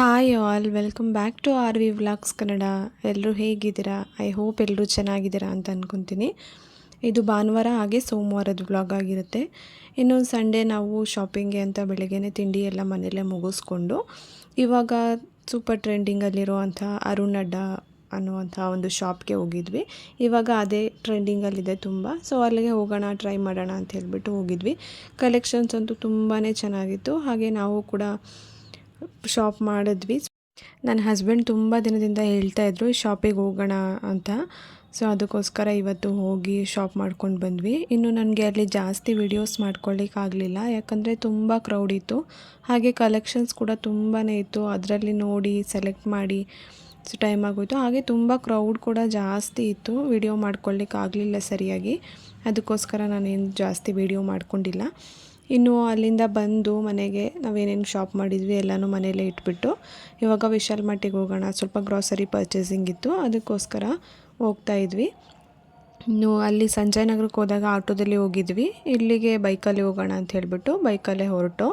Hi all welcome back to R V vlogs Kannada ಎಲ್ಲರೂ ಹೇಗಿದ್ದೀರಾ? I hope ಎಲ್ಲರೂ ಚೆನ್ನಾಗಿದ್ದೀರಾ ಅಂತ ಅಂದ್ಕೊತೀನಿ ಇದು ಭಾನುವಾರ ಹಾಗೆ ಸೋಮವಾರದ ವ್ಲಾಗ್ ಆಗಿರುತ್ತೆ. ಇನ್ನೊಂದು ಸಂಡೇ ನಾವು ಶಾಪಿಂಗ್ಗೆ ಅಂತ ಬೆಳಗ್ಗೆ ತಿಂಡಿ ಎಲ್ಲ ಮನೆಯಲ್ಲೇ ಮುಗಿಸ್ಕೊಂಡು, ಇವಾಗ ಸೂಪರ್ ಟ್ರೆಂಡಿಂಗಲ್ಲಿರುವಂಥ ಅರುಣ್ ಅಡ್ಡ ಅನ್ನುವಂಥ ಒಂದು ಶಾಪ್ಗೆ ಹೋಗಿದ್ವಿ. ಇವಾಗ ಅದೇ ಟ್ರೆಂಡಿಂಗಲ್ಲಿದೆ ತುಂಬ. ಸೊ ಅಲ್ಲಿಗೆ ಹೋಗೋಣ ಟ್ರೈ ಮಾಡೋಣ ಅಂತ ಹೇಳ್ಬಿಟ್ಟು ಹೋಗಿದ್ವಿ. ಕಲೆಕ್ಷನ್ಸ್ ಅಂತೂ ತುಂಬಾ ಚೆನ್ನಾಗಿತ್ತು. ಹಾಗೆ ನಾವು ಕೂಡ ಶಾಪ್ ಮಾಡಿದ್ವಿ. ನನ್ನ ಹಸ್ಬೆಂಡ್ ತುಂಬ ದಿನದಿಂದ ಹೇಳ್ತಾ ಇದ್ರು ಶಾಪಿಗೆ ಹೋಗೋಣ ಅಂತ. ಸೊ ಅದಕ್ಕೋಸ್ಕರ ಇವತ್ತು ಹೋಗಿ ಶಾಪ್ ಮಾಡ್ಕೊಂಡು ಬಂದ್ವಿ. ಇನ್ನು ನನಗೆ ಅಲ್ಲಿ ಜಾಸ್ತಿ ವಿಡಿಯೋಸ್ ಮಾಡ್ಕೊಳ್ಳಿಕ್ಕಾಗಲಿಲ್ಲ ಯಾಕಂದರೆ ತುಂಬ ಕ್ರೌಡ್ ಇತ್ತು. ಹಾಗೆ ಕಲೆಕ್ಷನ್ಸ್ ಕೂಡ ತುಂಬಾ ಇತ್ತು. ಅದರಲ್ಲಿ ನೋಡಿ ಸೆಲೆಕ್ಟ್ ಮಾಡಿ, ಸೊ ಟೈಮ್ ಆಗೋಯಿತು. ಹಾಗೆ ತುಂಬ ಕ್ರೌಡ್ ಕೂಡ ಜಾಸ್ತಿ ಇತ್ತು. ವಿಡಿಯೋ ಮಾಡ್ಕೊಳ್ಳಿಕ್ಕೆ ಆಗಲಿಲ್ಲ ಸರಿಯಾಗಿ. ಅದಕ್ಕೋಸ್ಕರ ನಾನೇನು ಜಾಸ್ತಿ ವಿಡಿಯೋ ಮಾಡ್ಕೊಂಡಿಲ್ಲ. ಇನ್ನು ಅಲ್ಲಿಂದ ಬಂದು ಮನೆಗೆ ನಾವೇನೇನು ಶಾಪ್ ಮಾಡಿದ್ವಿ ಎಲ್ಲನೂ ಮನೆಯಲ್ಲೇ ಇಟ್ಬಿಟ್ಟು. ಇವಾಗ ವಿಶಾಲ್ ಮಟ್ಟಿಗೆ ಹೋಗೋಣ. ಸ್ವಲ್ಪ ಗ್ರಾಸರಿ ಪರ್ಚೇಸಿಂಗ್ ಇತ್ತು. ಅದಕ್ಕೋಸ್ಕರ ಹೋಗ್ತಾ ಇದ್ವಿ. ಇನ್ನು ಅಲ್ಲಿ ಸಂಜಯ್ ನಗರಕ್ಕೆ ಹೋದಾಗ ಆಟೋದಲ್ಲಿ ಹೋಗಿದ್ವಿ. ಇಲ್ಲಿಗೆ ಬೈಕಲ್ಲಿ ಹೋಗೋಣ ಅಂತ ಹೇಳಿಬಿಟ್ಟು ಬೈಕಲ್ಲೇ ಹೊರಟು.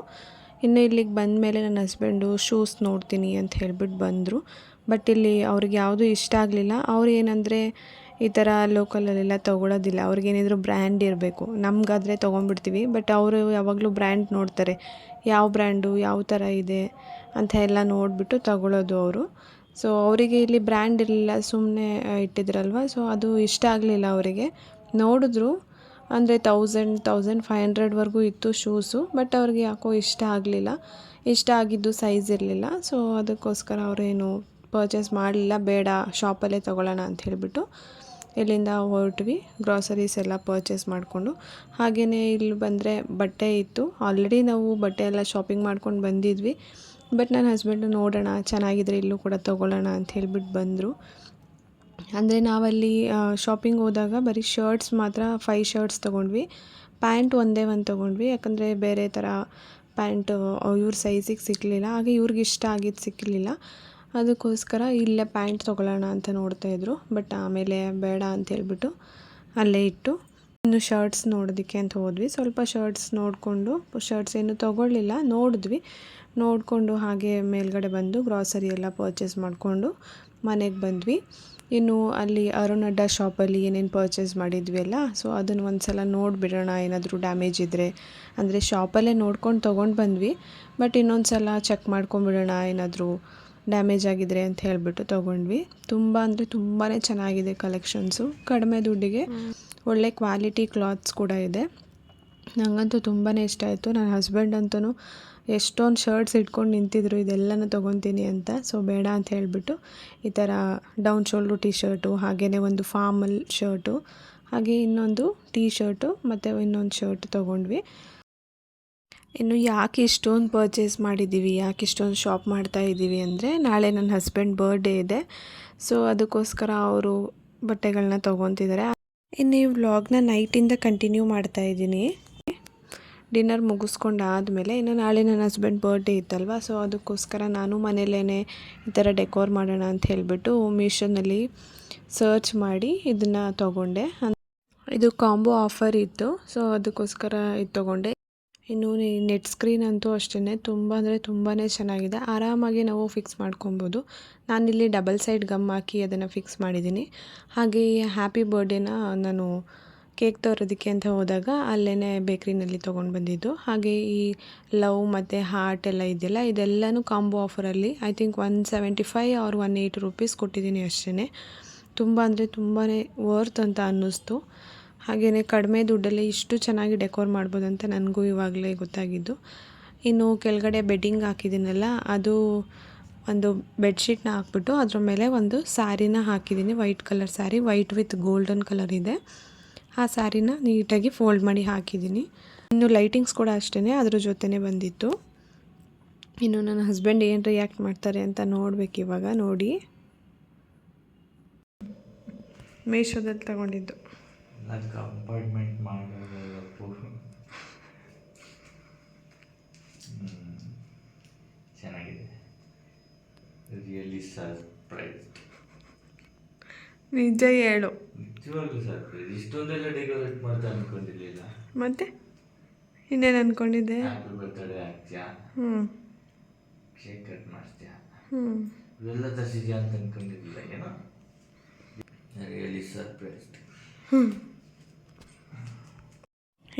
ಇನ್ನು ಇಲ್ಲಿಗೆ ಬಂದ ಮೇಲೆ ನನ್ನ ಹಸ್ಬೆಂಡು ಶೂಸ್ ನೋಡ್ತೀನಿ ಅಂತ ಹೇಳಿಬಿಟ್ಟು ಬಂದರು. ಬಟ್ ಇಲ್ಲಿ ಅವ್ರಿಗೆ ಯಾವುದೂ ಇಷ್ಟ ಆಗಲಿಲ್ಲ. ಅವ್ರು ಏನಂದರೆ ಈ ಥರ ಲೋಕಲಲ್ಲೆಲ್ಲ ತೊಗೊಳೋದಿಲ್ಲ. ಅವ್ರಿಗೇನಿದ್ರು ಬ್ರ್ಯಾಂಡ್ ಇರಬೇಕು. ನಮಗಾದರೆ ತೊಗೊಂಡ್ಬಿಡ್ತೀವಿ. ಬಟ್ ಅವರು ಯಾವಾಗಲೂ ಬ್ರ್ಯಾಂಡ್ ನೋಡ್ತಾರೆ. ಯಾವ ಬ್ರ್ಯಾಂಡು, ಯಾವ ಥರ ಇದೆ ಅಂತ ಎಲ್ಲ ನೋಡಿಬಿಟ್ಟು ತಗೊಳ್ಳೋದು ಅವರು. ಸೊ ಅವರಿಗೆ ಇಲ್ಲಿ ಬ್ರ್ಯಾಂಡ್ ಇರಲಿಲ್ಲ ಸುಮ್ಮನೆ ಇಟ್ಟಿದ್ರಲ್ವ? ಸೊ ಅದು ಇಷ್ಟ ಆಗಲಿಲ್ಲ ಅವರಿಗೆ. ನೋಡಿದ್ರು. ಅಂದರೆ ತೌಸಂಡ್ ತೌಸಂಡ್ ಫೈವ್ ಹಂಡ್ರೆಡ್ವರೆಗೂ ಇತ್ತು ಶೂಸು ಬಟ್ ಅವ್ರಿಗೆ ಯಾಕೋ ಇಷ್ಟ ಆಗಲಿಲ್ಲ. ಇಷ್ಟ ಆಗಿದ್ದು ಸೈಜ್ ಇರಲಿಲ್ಲ. ಸೊ ಅದಕ್ಕೋಸ್ಕರ ಅವರೇನು ಪರ್ಚೇಸ್ ಮಾಡಲಿಲ್ಲ. ಬೇಡ ಶಾಪಲ್ಲೇ ತೊಗೊಳ್ಳೋಣ ಅಂತ ಹೇಳಿಬಿಟ್ಟು. ಇಲ್ಲಿಂದ ಹೊರಟ್ವಿ ಗ್ರಾಸರೀಸ್ ಎಲ್ಲ ಪರ್ಚೇಸ್ ಮಾಡಿಕೊಂಡು. ಹಾಗೆಯೇ ಇಲ್ಲಿ ಬಂದರೆ ಬಟ್ಟೆ ಇತ್ತು. ಆಲ್ರೆಡಿ ನಾವು ಬಟ್ಟೆ ಎಲ್ಲ ಶಾಪಿಂಗ್ ಮಾಡ್ಕೊಂಡು ಬಂದಿದ್ವಿ. ಬಟ್ ನನ್ನ ಹಸ್ಬೆಂಡು ನೋಡೋಣ, ಚೆನ್ನಾಗಿದ್ರೆ ಇಲ್ಲೂ ಕೂಡ ತೊಗೊಳ್ಳೋಣ ಅಂತ ಹೇಳ್ಬಿಟ್ಟು ಬಂದರು. ಅಂದರೆ ನಾವಲ್ಲಿ ಶಾಪಿಂಗ್ ಹೋದಾಗ ಬರೀ ಶರ್ಟ್ಸ್ ಮಾತ್ರ ಫೈ ಶರ್ಟ್ಸ್ ತೊಗೊಂಡ್ವಿ. ಪ್ಯಾಂಟ್ ಒಂದೇ ಒಂದು ತೊಗೊಂಡ್ವಿ. ಯಾಕಂದರೆ ಬೇರೆ ಥರ ಪ್ಯಾಂಟು ಇವ್ರ ಸೈಜಿಗೆ ಸಿಕ್ಕಲಿಲ್ಲ ಹಾಗೆ ಇವ್ರಿಗೆ ಇಷ್ಟ ಆಗಿದ್ದು ಸಿಕ್ಕಲಿಲ್ಲ ಅದಕ್ಕೋಸ್ಕರ ಇಲ್ಲೇ ಪ್ಯಾಂಟ್ ತೊಗೊಳ್ಳೋಣ ಅಂತ ನೋಡ್ತಾಯಿದ್ರು ಬಟ್ ಆಮೇಲೆ ಬೇಡ ಅಂತ ಹೇಳ್ಬಿಟ್ಟು ಅಲ್ಲೇ ಇಟ್ಟು ಇನ್ನು ಶರ್ಟ್ಸ್ ನೋಡೋದಕ್ಕೆ ಅಂತ ಹೋದ್ವಿ. ಸ್ವಲ್ಪ ಶರ್ಟ್ಸ್ ನೋಡಿಕೊಂಡು, ಶರ್ಟ್ಸ್ ಏನು ತೊಗೊಳ್ಳಿಲ್ಲ, ನೋಡಿದ್ವಿ. ನೋಡಿಕೊಂಡು ಹಾಗೆ ಮೇಲ್ಗಡೆ ಬಂದು ಗ್ರಾಸರಿ ಎಲ್ಲ ಪರ್ಚೇಸ್ ಮಾಡಿಕೊಂಡು ಮನೆಗೆ ಬಂದ್ವಿ. ಇನ್ನು ಅಲ್ಲಿ ಅರುಣಡ್ಡ ಶಾಪಲ್ಲಿ ಏನೇನು ಪರ್ಚೇಸ್ ಮಾಡಿದ್ವಿ ಅಲ್ಲ, ಸೊ ಅದನ್ನು ಒಂದು ಸಲ ನೋಡಿಬಿಡೋಣ, ಏನಾದರೂ ಡ್ಯಾಮೇಜ್ ಇದ್ದರೆ ಅಂದರೆ ಶಾಪಲ್ಲೇ ನೋಡ್ಕೊಂಡು ತೊಗೊಂಡು ಬಂದ್ವಿ. ಬಟ್ ಇನ್ನೊಂದು ಸಲ ಚೆಕ್ ಮಾಡ್ಕೊಂಬಿಡೋಣ ಏನಾದರೂ ಡ್ಯಾಮೇಜ್ ಆಗಿದ್ರೆ ಅಂತ ಹೇಳಿಬಿಟ್ಟು ತೊಗೊಂಡ್ವಿ. ತುಂಬ ಅಂದರೆ ತುಂಬಾ ಚೆನ್ನಾಗಿದೆ ಕಲೆಕ್ಷನ್ಸು ಕಡಿಮೆ ದುಡ್ಡಿಗೆ ಒಳ್ಳೆ ಕ್ವಾಲಿಟಿ ಕ್ಲಾತ್ಸ್ ಕೂಡ ಇದೆ. ನನಗಂತೂ ತುಂಬಾ ಇಷ್ಟ ಆಯಿತು. ನನ್ನ ಹಸ್ಬೆಂಡ್ ಅಂತೂ ಎಷ್ಟೊಂದು ಶರ್ಟ್ಸ್ ಇಟ್ಕೊಂಡು ನಿಂತಿದ್ರು, ಇದೆಲ್ಲನೂ ತೊಗೊತೀನಿ ಅಂತ. ಸೊ ಬೇಡ ಅಂತ ಹೇಳಿಬಿಟ್ಟು ಈ ಥರ ಡೌನ್ ಶೋಲ್ಡ್ರು ಟಿ ಶರ್ಟು ಹಾಗೆಯೇ ಒಂದು ಫಾರ್ಮಲ್ ಶರ್ಟು ಹಾಗೆ ಇನ್ನೊಂದು ಟೀ ಶರ್ಟು ಮತ್ತು ಇನ್ನೊಂದು ಶರ್ಟ್ ತೊಗೊಂಡ್ವಿ. ಇನ್ನು ಯಾಕೆ ಇಷ್ಟೊಂದು ಪರ್ಚೇಸ್ ಮಾಡಿದ್ದೀವಿ, ಯಾಕೆ ಇಷ್ಟೊಂದು ಶಾಪ್ ಮಾಡ್ತಾ ಇದ್ದೀವಿ ಅಂದರೆ ನಾಳೆ ನನ್ನ ಹಸ್ಬೆಂಡ್ ಬರ್ಡೇ ಇದೆ. ಸೊ ಅದಕ್ಕೋಸ್ಕರ ಅವರು ಬಟ್ಟೆಗಳನ್ನ ತೊಗೊತಿದ್ದಾರೆ. ಇನ್ನು ಈ ವ್ಲಾಗ್ನ ನೈಟಿಂದ ಕಂಟಿನ್ಯೂ ಮಾಡ್ತಾ ಇದ್ದೀನಿ. ಡಿನ್ನರ್ ಮುಗಿಸ್ಕೊಂಡು ಆದಮೇಲೆ ಇನ್ನು ನಾಳೆ ನನ್ನ ಹಸ್ಬೆಂಡ್ ಬರ್ಡೇ ಇತ್ತಲ್ವ? ಸೊ ಅದಕ್ಕೋಸ್ಕರ ನಾನು ಮನೇಲೇ ಈ ಥರ ಡೆಕೋರ್ ಮಾಡೋಣ ಅಂತ ಹೇಳಿಬಿಟ್ಟು ಮೀಶೋನಲ್ಲಿ ಸರ್ಚ್ ಮಾಡಿ ಇದನ್ನು ತೊಗೊಂಡೆ. ಇದು ಕಾಂಬೋ ಆಫರ್ ಇತ್ತು. ಸೊ ಅದಕ್ಕೋಸ್ಕರ ಇದು ತೊಗೊಂಡೆ. ಇನ್ನು ನೆಟ್ ಸ್ಕ್ರೀನ್ ಅಂತೂ ಅಷ್ಟೇ ತುಂಬ ಅಂದರೆ ತುಂಬಾ ಚೆನ್ನಾಗಿದೆ. ಆರಾಮಾಗಿ ನಾವು ಫಿಕ್ಸ್ ಮಾಡ್ಕೊಬೋದು. ನಾನಿಲ್ಲಿ ಡಬಲ್ ಸೈಡ್ ಗಮ್ ಹಾಕಿ ಅದನ್ನು ಫಿಕ್ಸ್ ಮಾಡಿದ್ದೀನಿ. ಹಾಗೆ ಹ್ಯಾಪಿ ಬರ್ಡೇನ ನಾನು ಕೇಕ್ ತೋರೋದಕ್ಕೆ ಅಂತ ಹೋದಾಗ ಅಲ್ಲೇ ಬೇಕ್ರಿನಲ್ಲಿ ತೊಗೊಂಡು ಬಂದಿದ್ದು. ಹಾಗೆ ಈ ಲವ್ ಮತ್ತು ಹಾರ್ಟ್ ಎಲ್ಲ ಇದೆಯಲ್ಲ, ಇದೆಲ್ಲನೂ combo ಆಫರಲ್ಲಿ I think one seventy five or one eight rupees ಕೊಟ್ಟಿದ್ದೀನಿ ಅಷ್ಟೇ ತುಂಬ ಅಂದರೆ ತುಂಬಾ ವರ್ತ್ ಅಂತ ಅನ್ನಿಸ್ತು. ಹಾಗೆಯೇ ಕಡಿಮೆ ದುಡ್ಡಲ್ಲಿ ಇಷ್ಟು ಚೆನ್ನಾಗಿ ಡೆಕೋರ್ ಮಾಡ್ಬೋದು ಅಂತ ನನಗೂ ಇವಾಗಲೇ ಗೊತ್ತಾಗಿದ್ದು. ಇನ್ನು ಕೆಳಗಡೆ ಬೆಡ್ಡಿಂಗ್ ಹಾಕಿದ್ದೀನಲ್ಲ, ಅದು ಒಂದು ಬೆಡ್ಶೀಟ್ನ ಹಾಕ್ಬಿಟ್ಟು ಅದ್ರ ಮೇಲೆ ಒಂದು ಸ್ಯಾರಿನ ಹಾಕಿದ್ದೀನಿ. White colour sari white with golden colour ಇದೆ. ಆ ಸ್ಯಾರಿನ ನೀಟಾಗಿ ಫೋಲ್ಡ್ ಮಾಡಿ ಹಾಕಿದ್ದೀನಿ. ಇನ್ನು ಲೈಟಿಂಗ್ಸ್ ಕೂಡ ಅಷ್ಟೇ ಅದ್ರ ಜೊತೆನೇ ಬಂದಿತ್ತು. ಇನ್ನು ನನ್ನ ಹಸ್ಬೆಂಡ್ ಏನು ರಿಯಾಕ್ಟ್ ಮಾಡ್ತಾರೆ ಅಂತ ನೋಡ್ಬೇಕು ಇವಾಗ, ನೋಡಿ. ಮೀಶೋದಲ್ಲಿ ತಗೊಂಡಿದ್ದು. ಅದಕ್ಕೆ ಅಪಾಯಿಂಟ್ಮೆಂಟ್ ಮಾಡಬೇಕು ಚೆನ್ನಾಗಿದೆ. ರಿಯಲಿ ಸರ್ಪ್ರೈಸ್ ನಿಜ ಹೇಳು. ನಿಜವಾಗ್ಲೂ ಸರ್ಪ್ರೈಸ್ ಇಷ್ಟೊಂದೆಲ್ಲ ಡೆಕೋರೇಟ್ ಮಾಡ್ತಾ ಅನ್ಕೊಂಡಿರ್ಲಿಲ್ಲ. ಮತ್ತೆ? ಇನ್ನೇನು ಅನ್ಕೊಂಡಿದ್ದೆ? ಹ್ಯಾಪಿ ಬರ್ತ್ಡೇ ಆಗ್ತೀಯಾ? ಹ್ಞೂ ಕೇಕ್ ಕಟ್ ಮಾಡ್ತೀಯಾ? ಹ್ಞೂ ಇವೆಲ್ಲ ತರಿಸಿದ್ಯಾ ಅಂತ ಅನ್ಕೊಂಡಿರ್ಲಿಲ್ಲ ಏನೋ? ರಿಯಲಿ ಸರ್ಪ್ರೈಸ್ಡ್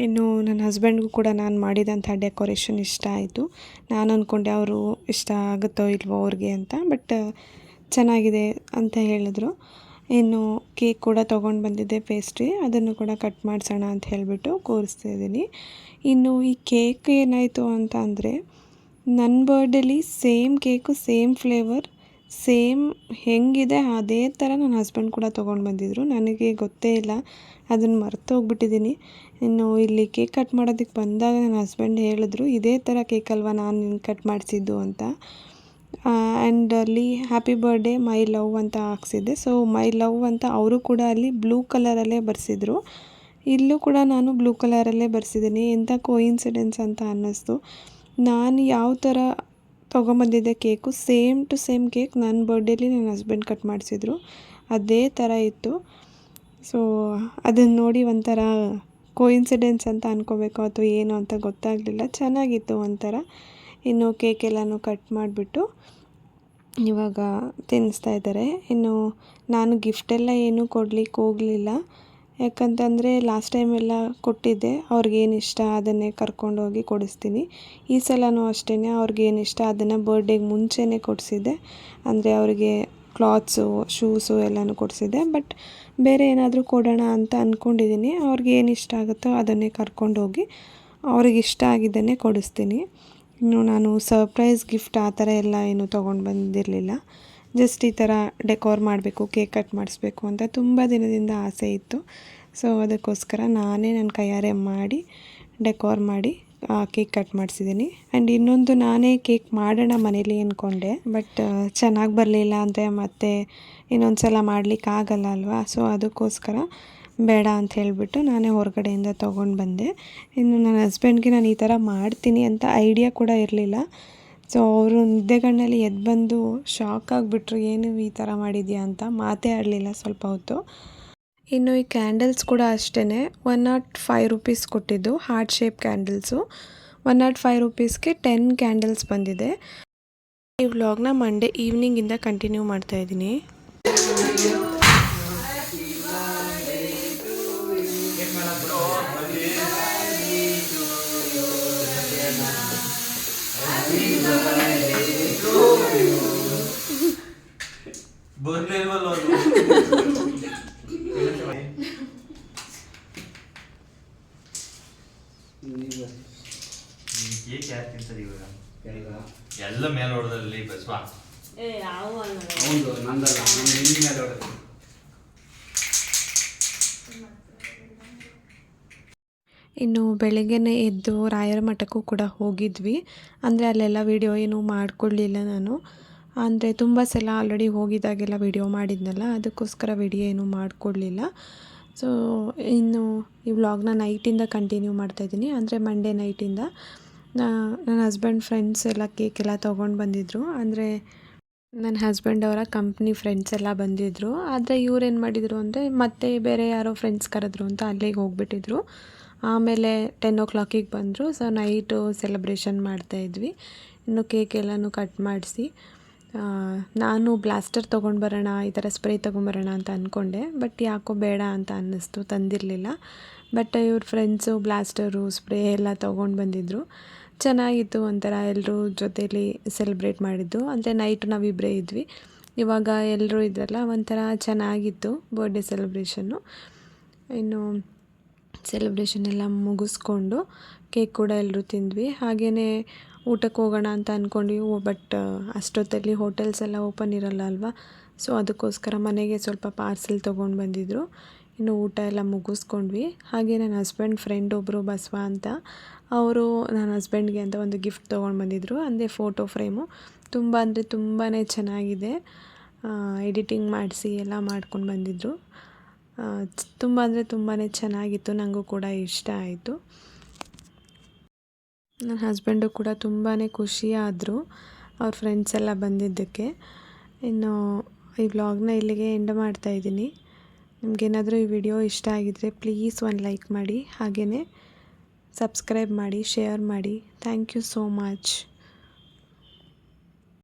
ಇನ್ನು ನನ್ನ ಹಸ್ಬೆಂಡ್ಗೂ ಕೂಡ ನಾನು ಮಾಡಿದಂಥ ಡೆಕೋರೇಷನ್ ಇಷ್ಟ ಆಯಿತು. ನಾನು ಅಂದ್ಕೊಂಡೆ ಅವರು ಇಷ್ಟ ಆಗುತ್ತೋ ಇಲ್ವೋ ಅವ್ರಿಗೆ ಅಂತ ಬಟ್ ಚೆನ್ನಾಗಿದೆ ಅಂತ ಹೇಳಿದ್ರು. ಇನ್ನು ಕೇಕ್ ಕೂಡ ತೊಗೊಂಡು ಬಂದಿದ್ದೆ ಪೇಸ್ಟ್ರಿ ಅದನ್ನು ಕೂಡ ಕಟ್ ಮಾಡಿಸೋಣ ಅಂತ ಹೇಳಿಬಿಟ್ಟು ಕೂರಿಸ್ತಾ ಇದ್ದೀನಿ. ಇನ್ನು ಈ ಕೇಕ್ ಏನಾಯಿತು ಅಂತ ಅಂದರೆ ನನ್ನ ಬರ್ಡೇಲಿ same cake same flavour same ಹೆಂಗಿದೆ, ಅದೇ ಥರ ನನ್ನ ಹಸ್ಬೆಂಡ್ ಕೂಡ ತೊಗೊಂಡು ಬಂದಿದ್ದರು ನನಗೆ ಗೊತ್ತೇ ಇಲ್ಲ ಅದನ್ನು ಮರೆತು ಹೋಗ್ಬಿಟ್ಟಿದ್ದೀನಿ ಇನ್ನು ಇಲ್ಲಿ ಕೇಕ್ ಕಟ್ ಮಾಡೋದಕ್ಕೆ ಬಂದಾಗ ನನ್ನ ಹಸ್ಬೆಂಡ್ ಹೇಳಿದ್ರು, ಇದೇ ಥರ ಕೇಕ್ ಅಲ್ವಾ ನಾನು ಕಟ್ ಮಾಡಿಸಿದ್ದು ಅಂತ. ಆ್ಯಂಡ್ ಅಲ್ಲಿ ಹ್ಯಾಪಿ ಬರ್ಡೇ ಮೈ ಲವ್ ಅಂತ ಹಾಕ್ಸಿದ್ದೆ. ಸೊ ಮೈ ಲವ್ ಅಂತ ಅವರು ಕೂಡ ಅಲ್ಲಿ ಬ್ಲೂ ಕಲರಲ್ಲೇ ಬರೆಸಿದ್ರು. ಇಲ್ಲೂ ಕೂಡ ನಾನು ಬ್ಲೂ ಕಲರಲ್ಲೇ ಬರೆಸಿದ್ದೀನಿ ಎಂಥ ಕೋಇನ್ಸಿಡೆನ್ಸ್ ಅಂತ ಅನ್ನಿಸ್ತು. ನಾನು ಯಾವ ಥರ ತೊಗೊಂಬಂದಿದ್ದೆ cake, same to same cake ನನ್ನ ಬರ್ಡೇಲಿ ನನ್ನ ಹಸ್ಬೆಂಡ್ ಕಟ್ ಮಾಡಿಸಿದ್ರು. ಅದೇ ಥರ ಇತ್ತು. ಸೊ ಅದನ್ನು ನೋಡಿ ಒಂಥರ ಕೋಇನ್ಸಿಡೆನ್ಸ್ ಅಂತ ಅನ್ಕೋಬೇಕು ಅಥವಾ ಏನು ಅಂತ ಗೊತ್ತಾಗಲಿಲ್ಲ. ಚೆನ್ನಾಗಿತ್ತು ಒಂಥರ. ಇನ್ನು ಕೇಕ್ ಎಲ್ಲನೂ ಕಟ್ ಮಾಡಿಬಿಟ್ಟು ಇವಾಗ ತಿನ್ನಿಸ್ತಾ ಇದ್ದಾರೆ. ಇನ್ನು ನಾನು ಗಿಫ್ಟೆಲ್ಲ ಏನೂ ಕೊಡ್ಲಿಕ್ಕೆ ಹೋಗಲಿಲ್ಲ. ಯಾಕಂತಂದರೆ ಲಾಸ್ಟ್ ಟೈಮ್ ಎಲ್ಲ ಕೊಟ್ಟಿದ್ದೆ, ಅವ್ರಿಗೇನು ಇಷ್ಟ ಅದನ್ನೇ ಕರ್ಕೊಂಡೋಗಿ ಕೊಡಿಸ್ತೀನಿ. ಈ ಸಲವೂ ಅಷ್ಟೇ ಅವ್ರಿಗೇನು ಇಷ್ಟ ಅದನ್ನು ಬರ್ಡೇಗೆ ಮುಂಚೆನೇ ಕೊಡಿಸಿದ್ದೆ. ಅಂದರೆ ಅವರಿಗೆ ಕ್ಲಾತ್ಸು ಶೂಸು ಎಲ್ಲನೂ ಕೊಡಿಸಿದ್ದೆ. ಬಟ್ ಬೇರೆ ಏನಾದರೂ ಕೊಡೋಣ ಅಂತ ಅಂದ್ಕೊಂಡಿದ್ದೀನಿ ಅವ್ರಿಗೆ ಏನು ಇಷ್ಟ ಆಗುತ್ತೋ ಅದನ್ನೇ ಕರ್ಕೊಂಡೋಗಿ ಅವ್ರಿಗೆ ಇಷ್ಟ ಆಗಿದ್ದನ್ನೇ ಕೊಡಿಸ್ತೀನಿ. ಇನ್ನು ನಾನು ಸರ್ಪ್ರೈಸ್ ಗಿಫ್ಟ್ ಆ ಥರ ಎಲ್ಲ ಏನು ತೊಗೊಂಡು ಬಂದಿರಲಿಲ್ಲ. ಜಸ್ಟ್ ಈ ಥರ ಡೆಕೋರ್ ಮಾಡಬೇಕು, ಕೇಕ್ ಕಟ್ ಮಾಡಿಸ್ಬೇಕು ಅಂತ ತುಂಬ ದಿನದಿಂದ ಆಸೆ ಇತ್ತು. ಸೊ, ಅದಕ್ಕೋಸ್ಕರ ನಾನೇ ನನ್ನ ಕೈಯಾರೆ ಮಾಡಿ ಡೆಕೋರ್ ಮಾಡಿ ಕೇಕ್ ಕಟ್ ಮಾಡಿಸಿದ್ದೀನಿ. ಆ್ಯಂಡ್ ಇನ್ನೊಂದು ನಾನೇ ಕೇಕ್ ಮಾಡೋಣ ಮನೇಲಿ ಅಂದ್ಕೊಂಡೆ ಬಟ್ ಚೆನ್ನಾಗಿ ಬರಲಿಲ್ಲ ಅಂದರೆ ಮತ್ತೆ ಇನ್ನೊಂದು ಸಲ ಮಾಡಲಿಕ್ಕೆ ಆಗಲ್ಲ ಅಲ್ವಾ? ಸೊ, ಅದಕ್ಕೋಸ್ಕರ ಬೇಡ ಅಂತ ಹೇಳಿಬಿಟ್ಟು ನಾನೇ ಹೊರಗಡೆಯಿಂದ ತೊಗೊಂಡು ಬಂದೆ. ಇನ್ನು ನನ್ನ ಹಸ್ಬೆಂಡ್ಗೆ ನಾನು ಈ ಥರ ಮಾಡ್ತೀನಿ ಅಂತ ಐಡಿಯಾ ಕೂಡ ಇರಲಿಲ್ಲ. ಸೊ ಅವರು ನಿದ್ದೆಗಣ್ಣಲ್ಲಿ ಎದ್ದು ಬಂದು ಶಾಕ್ ಆಗಿಬಿಟ್ರು, ಏನು ಈ ಥರ ಮಾಡಿದ್ಯಾ ಅಂತ ಮಾತೇ ಆಡಲಿಲ್ಲ ಸ್ವಲ್ಪ ಹೊತ್ತು. ಇನ್ನು ಈ ಕ್ಯಾಂಡಲ್ಸ್ ಕೂಡ ಅಷ್ಟೇ ಒನ್ ನಾಟ್ ಫೈವ್ ರುಪೀಸ್ ಕೊಟ್ಟಿದ್ದು heart shape candles one not five ರುಪೀಸ್ಗೆ ten candles ಬಂದಿದೆ. ಈ ವ್ಲಾಗ್ನ ಮಂಡೇ ಈವ್ನಿಂಗಿಂದ ಕಂಟಿನ್ಯೂ ಮಾಡ್ತಾ ಕೇಕ್ ಯಾರು ಇವಾಗ? ಎಲ್ಲ ಮೇಲೆ ಹೊಡೆದಲ್ಲಿ ಬಸ್ವಾ. ಏ ಯಾವ ಹೌದು ನಂದಲ್ಲ. ನನ್ನ ಹಿಂದಿನ ಮೇಲೆ ಹೊಡೆದು ಇನ್ನು ಬೆಳಗ್ಗೆನೇ ಎದ್ದು ರಾಯರ ಮಠಕ್ಕೂ ಕೂಡ ಹೋಗಿದ್ವಿ. ಅಂದರೆ ಅಲ್ಲೆಲ್ಲ ವಿಡಿಯೋ ಏನೂ ಮಾಡ್ಕೊಳ್ಳಲಿಲ್ಲ ನಾನು. ಅಂದರೆ ತುಂಬ ಸಲ ಆಲ್ರೆಡಿ ಹೋಗಿದ್ದಾಗೆಲ್ಲ ವಿಡಿಯೋ ಮಾಡಿದ್ನಲ್ಲ, ಅದಕ್ಕೋಸ್ಕರ ವಿಡಿಯೋ ಏನೂ ಮಾಡಿಕೊಡ್ಲಿಲ್ಲ. ಸೊ ಇನ್ನು ಈ ವ್ಲಾಗ್ನ ನೈಟಿಂದ ಕಂಟಿನ್ಯೂ ಮಾಡ್ತಾಯಿದ್ದೀನಿ ಅಂದರೆ ಮಂಡೇ ನೈಟಿಂದ ನನ್ನ ಹಸ್ಬೆಂಡ್ ಫ್ರೆಂಡ್ಸ್ ಎಲ್ಲ ಕೇಕ್ ಎಲ್ಲ ತೊಗೊಂಡು ಬಂದಿದ್ದರು ಅಂದರೆ ನನ್ನ ಹಸ್ಬೆಂಡ್ ಅವರ ಕಂಪ್ನಿ ಫ್ರೆಂಡ್ಸ್ ಎಲ್ಲ ಬಂದಿದ್ದರು ಆದರೆ ಇವ್ರೇನು ಮಾಡಿದರು ಅಂದರೆ ಮತ್ತೆ ಬೇರೆ ಯಾರೋ ಫ್ರೆಂಡ್ಸ್ ಕರೆದ್ರು ಅಂತ ಅಲ್ಲಿಗೆ ಹೋಗ್ಬಿಟ್ಟಿದ್ರು. ಆಮೇಲೆ ಟೆನ್ ಓ ಕ್ಲಾಕಿಗೆ ಬಂದರು. ಸೊ ನೈಟು ಸೆಲೆಬ್ರೇಷನ್ ಮಾಡ್ತಾಯಿದ್ವಿ ಇನ್ನು ಕೇಕ್ ಎಲ್ಲನೂ ಕಟ್ ಮಾಡಿಸಿ. ನಾನು ಬ್ಲಾಸ್ಟರ್ ತೊಗೊಂಡು ಬರೋಣ, ಈ ಥರ ಸ್ಪ್ರೇ ತೊಗೊಂಬರೋಣ ಅಂತ ಅಂದ್ಕೊಂಡೆ ಬಟ್ ಯಾಕೋ ಬೇಡ ಅಂತ ಅನ್ನಿಸ್ತು, ತಂದಿರಲಿಲ್ಲ. ಬಟ್ ಇವ್ರ ಫ್ರೆಂಡ್ಸು ಬ್ಲಾಸ್ಟರು, ಸ್ಪ್ರೇ ಎಲ್ಲ ತೊಗೊಂಡು ಬಂದಿದ್ದರು ಚೆನ್ನಾಗಿತ್ತು ಒಂಥರ ಎಲ್ಲರೂ ಜೊತೇಲಿ ಸೆಲೆಬ್ರೇಟ್ ಮಾಡಿದ್ದು. ಅಂದರೆ ನೈಟ್ ನಾವಿಬ್ಬರೇ ಇದ್ವಿ. ಇವಾಗ ಎಲ್ಲರೂ ಇದ್ರಲ್ಲ, ಒಂಥರ ಚೆನ್ನಾಗಿತ್ತು ಬರ್ಡೇ ಸೆಲೆಬ್ರೇಷನ್ನು ಇನ್ನು ಸೆಲೆಬ್ರೇಷನ್ ಎಲ್ಲ ಮುಗಿಸ್ಕೊಂಡು ಕೇಕ್ ಕೂಡ ಎಲ್ಲರೂ ತಿಂದ್ವಿ. ಹಾಗೆಯೇ ಊಟಕ್ಕೆ ಹೋಗೋಣ ಅಂತ ಅಂದ್ಕೊಂಡ್ವಿ ಬಟ್ ಅಷ್ಟೊತ್ತಲ್ಲಿ ಹೋಟೆಲ್ಸ್ ಎಲ್ಲ ಓಪನ್ ಇರಲ್ಲ ಅಲ್ವಾ? ಸೊ ಅದಕ್ಕೋಸ್ಕರ ಮನೆಗೆ ಸ್ವಲ್ಪ ಪಾರ್ಸೆಲ್ ತೊಗೊಂಡು ಬಂದಿದ್ದರು ಇನ್ನು ಊಟ ಎಲ್ಲ ಮುಗಿಸ್ಕೊಂಡ್ವಿ. ಹಾಗೆ ನನ್ನ ಹಸ್ಬೆಂಡ್ ಫ್ರೆಂಡ್ ಒಬ್ಬರು ಬಸವ ಅಂತ, ಅವರು ನನ್ನ ಹಸ್ಬೆಂಡ್ಗೆ ಅಂತ ಒಂದು ಗಿಫ್ಟ್ ತೊಗೊಂಡು ಬಂದಿದ್ದರು ಅಂದರೆ ಫೋಟೋ ಫ್ರೇಮು ತುಂಬ ಅಂದರೆ ತುಂಬಾ ಚೆನ್ನಾಗಿದೆ. ಎಡಿಟಿಂಗ್ ಮಾಡಿಸಿ ಎಲ್ಲ ಮಾಡ್ಕೊಂಡು ಬಂದಿದ್ದರು ತುಂಬ ಅಂದರೆ ತುಂಬಾ ಚೆನ್ನಾಗಿತ್ತು. ನನಗೂ ಕೂಡ ಇಷ್ಟ ಆಯಿತು. ನನ್ನ ಹಸ್ಬೆಂಡು ಕೂಡ ತುಂಬಾ ಖುಷಿ ಆದರು ಅವ್ರ ಫ್ರೆಂಡ್ಸ್ ಎಲ್ಲ ಬಂದಿದ್ದಕ್ಕೆ. ಇನ್ನು ಈ ವ್ಲಾಗ್ನ ಇಲ್ಲಿಗೆ ಎಂಡ್ ಮಾಡ್ತಾ ಇದ್ದೀನಿ. ನಿಮಗೇನಾದರೂ ಈ ವಿಡಿಯೋ ಇಷ್ಟ ಆಗಿದರೆ ಪ್ಲೀಸ್ ಒಂದು ಲೈಕ್ ಮಾಡಿ. ಹಾಗೆಯೇ ಸಬ್ಸ್ಕ್ರೈಬ್ ಮಾಡಿ ಶೇರ್ ಮಾಡಿ. Thank you so much